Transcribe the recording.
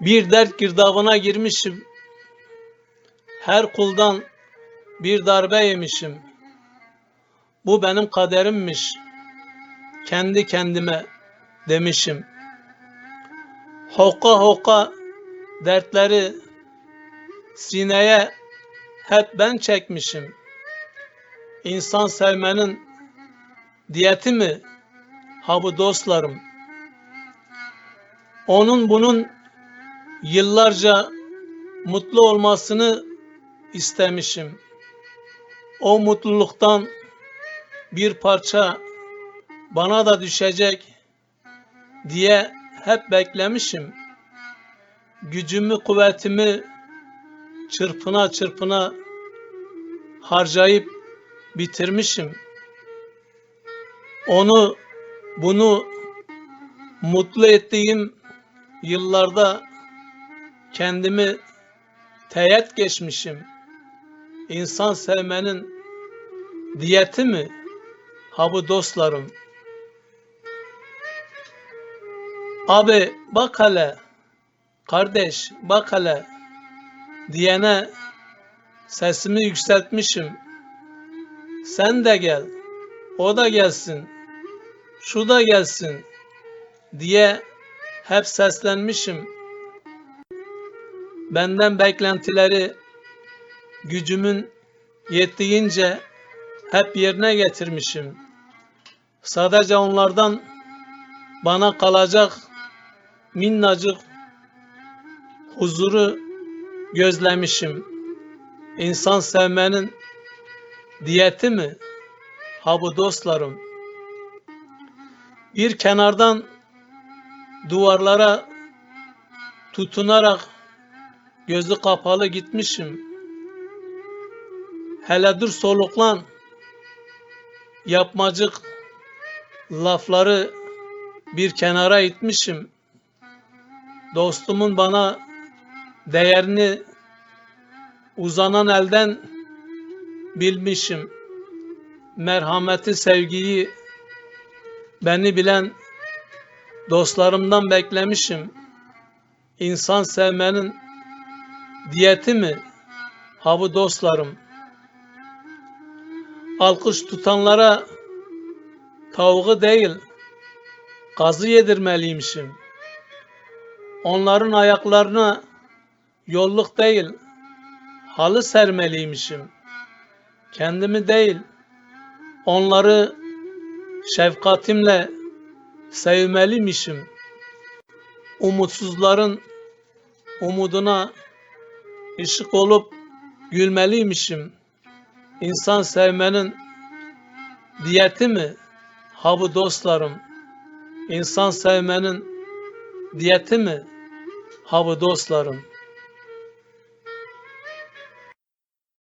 Bir dert girdabına girmişim. Her kuldan bir darbe yemişim. Bu benim kaderimmiş. Kendi kendime demişim. Hoka hoka dertleri sineye hep ben çekmişim. İnsan sevmenin diyeti mi? Ha bu dostlarım. Onun bunun yıllarca mutlu olmasını istemişim. O mutluluktan bir parça bana da düşecek diye hep beklemişim. Gücümü, kuvvetimi çırpına çırpına harcayıp bitirmişim. Onu bunu mutlu ettiğim yıllarda kendimi teğet geçmişim. İnsan sevmenin diyeti mi? Ha bu dostlarım. Abi bak hele, kardeş bak hele diyene sesimi yükseltmişim. Sen de gel, o da gelsin, şu da gelsin diye hep seslenmişim. Benden beklentileri gücümün yettiğince hep yerine getirmişim. Sadece onlardan bana kalacak minnacık huzuru gözlemişim. İnsan sevmenin diyeti mi? Ha bu dostlarım. Bir kenardan duvarlara tutunarak gözü kapalı gitmişim. Hele dur soluklan. Yapmacık lafları bir kenara itmişim. Dostumun bana değerini uzanan elden bilmişim. Merhameti, sevgiyi beni bilen dostlarımdan beklemişim. İnsan sevmenin diyeti mi? Ha dostlarım. Alkış tutanlara tavuğu değil, kazı yedirmeliymişim. Onların ayaklarına yolluk değil, halı sermeliymişim. Kendimi değil, onları şefkatimle sevmeliymişim. Umutsuzların umuduna ışık olup gülmeliymişim. İnsan sevmenin diyeti mi? Ha bu dostlarım. İnsan sevmenin diyeti mi? Ha bu dostlarım.